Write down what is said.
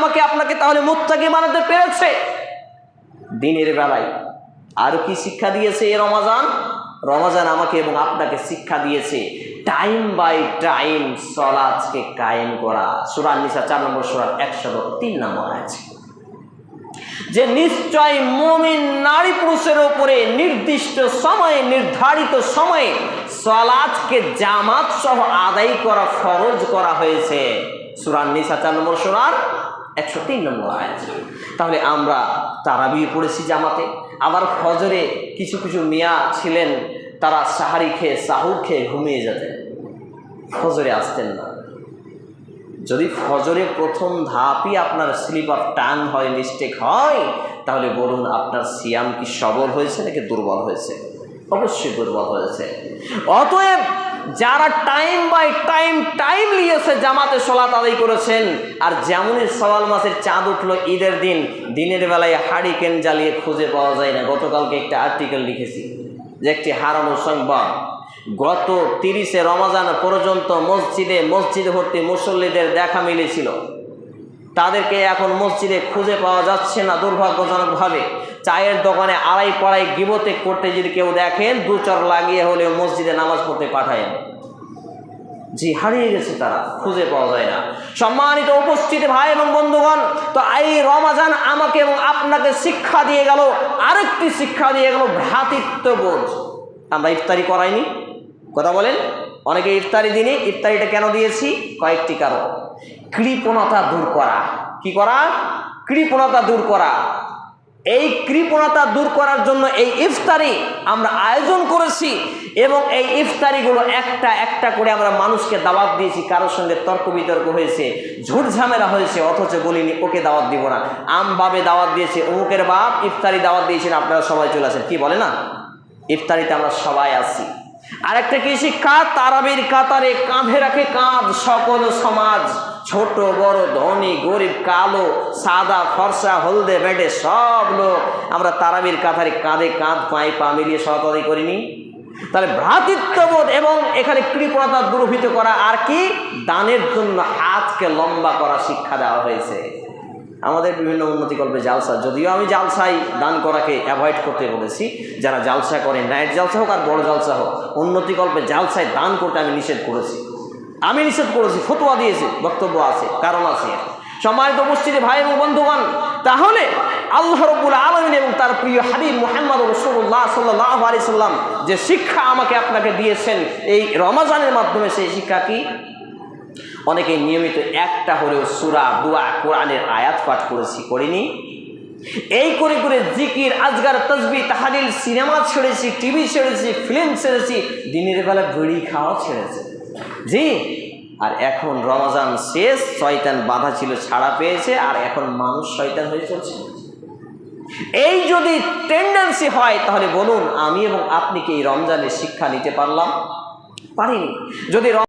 আমাকে আপনাকে তাহলে মুত্তাকি বানাতে পেরেছে? দিনের বেলায় আর কি শিক্ষা দিয়েছে এই রমাজান? রমাজান আমাকে এবং আপনাকে শিক্ষা দিয়েছে টাইম বাই টাইম সলাজকে কায়েম করা। সুরান নিসা চার নম্বর সুরার একশো তিন নম্বর আছে যে নিশ্চয় মমিন নারী পুরুষের ওপরে নির্দিষ্ট সময়ে, নির্ধারিত সময়ে সলাজকে জামাত সহ আদায় করা ফরজ করা হয়েছে। সুরান নিসা চার নম্বর সুরার একশো তিন নম্বর আয়াত তাহলে আমরা তারাবি পড়েছি জামাতে। আবার ফজরে কিছু কিছু মিয়া ছিলেন, তারা সাহারি খেয়ে, সাহুর খেয়ে ঘুমিয়ে যেতেন। ফজরে আসতেন না। যদি ফজরে প্রথম ধাপই আপনার স্লিপ অফ টাং হয় মিস্টেক হয়, তাহলে বলুন আপনার সিয়াম কি সবল হয়েছে নাকি দুর্বল হয়েছে? অবশ্যই দুর্বল হয়েছে। অতএব যারা টাইম বাই টাইম টাইম নিয়েছে জামাতে সলাত আদায় করেছেন, আর যেমনই সওয়াল মাসের চাঁদ উঠল ঈদের দিন, দিনের বেলায় হাড়ি কেন জ্বালিয়ে খুঁজে পাওয়া যায় না। গতকালকে একটা আর্টিকেল লিখেছি, যে একটি হারানো সংবাদ গত তিরিশে রমাজান পর্যন্ত মসজিদে মসজিদ ভর্তি মুসল্লিদের দেখা মিলেছিল। তাদেরকে এখন মসজিদে খুঁজে পাওয়া যাচ্ছে না দুর্ভাগ্যজনকভাবে। চায়ের দোকানে আড়াই পাড়াই গিবতে করতে যদি কেউ দেখেন, দু চর লাগিয়ে হলেও মসজিদে নামাজ পড়তে পাঠায় জি, হারিয়ে গেছে তারা, খুঁজে পাওয়া যায় না। সম্মানিত উপস্থিতি ভাই এবং বন্ধুগণ, তো এই রমাজান আমাকে এবং আপনাকে শিক্ষা দিয়ে গেল, আরেকটি শিক্ষা দিয়ে গেল ভ্রাতৃত্ববোধ। আমরা ইফতারি করাইনি, কথা বলেন? অনেকে ইফতারি দিনে, ইফতারিটা কেন দিয়েছি? কয়েকটি কারণ। কৃপণতা দূর করা। কি করা? কৃপণতা দূর করা। এই কৃপণতা দূর করার জন্য এই ইফতারি আমরা আয়োজন করেছি এবং এই ইফতারিগুলো একটা একটা করে আমরা মানুষকে দাওয়াত দিয়েছি। কারোর সঙ্গে তর্ক বিতর্ক হয়েছে, ঝুট ঝামেলা হয়েছে, অথচ বলিনি, ওকে দাওয়াত দিব না। আমভাবে দাওয়াত দিয়েছে, অমুকের বাপ ইফতারি দাওয়াত দিয়েছেন, আপনারা সবাই চলে আসেন। কি বলে না? ইফতারিতে আমরা সবাই আসি আরেকটা কি শিক্ষা? তারাবির কাতারে কাঁধে রাখে কাঁধ, সকল সমাজ। ছোট, বড়, ধনী, গরিব, কালো, সাদা, ফর্সা, হলদে বেডে সব লোক। আমরা তারাবির কাতারে কাঁধে কাঁধ, পায়ে পা মিলিয়ে সহতাদি করিনি। তাহলে ভ্রাতৃত্ববোধ এবং এখানে কৃপণতা দুর্ভিত করা আর কি? দানের জন্য হাতকে লম্বা করা শিক্ষা দেওয়া হয়েছে। আমাদের বিভিন্ন উন্নতি উন্নতিকল্পে জালসা। যদিও আমি জালসাই দান করাকে অ্যাভয়েড করতে বলেছি, যারা জালসা করে নাইট জালসা হোক আর বড় জালসা হোক উন্নতিকল্পে জালসায় দান করতে আমি নিষেধ করেছি। আমি নিষেধ করেছি, ফতোয়া দিয়েছি, বক্তব্য আছে, কারণ আছে। সম্মানিত উপস্থিতি ভাই এবং বন্ধুগণ, তাহলে আল্লাহ রব্বুল আলমিন এবং তার প্রিয় হাবিব মোহাম্মদ রসুল্লাহ সাল্লাহ আলি সাল্লাম যে শিক্ষা আমাকে আপনাকে দিয়েছেন এই রমাজানের মাধ্যমে, সেই শিক্ষা কি? অনেকে নিয়মিত একটা হলেও সুরা, দুয়া, কোরআনের আয়াত পাঠ করেছি, করিনি। এই করে করে জিকির, আজগার তসবি তাহারিল সিনেমা ছেড়েছি, টিভি ছেড়েছি, ফিল্ম ছেড়েছি, দিনের বেলা বিড়ি খাওয়া ছেড়েছে। জি, আর এখন রমাজান শেষ, শয়তান বাধা ছিল, ছাড়া পেয়েছে, আর এখন মানুষ শয়তান হয়ে চলছে। এই যদি টেন্ডেন্সি হয়, তাহলে বলুন, আমি এবং আপনি কি এই রমজানের শিক্ষা নিতে পারলাম? পারিনি। যদি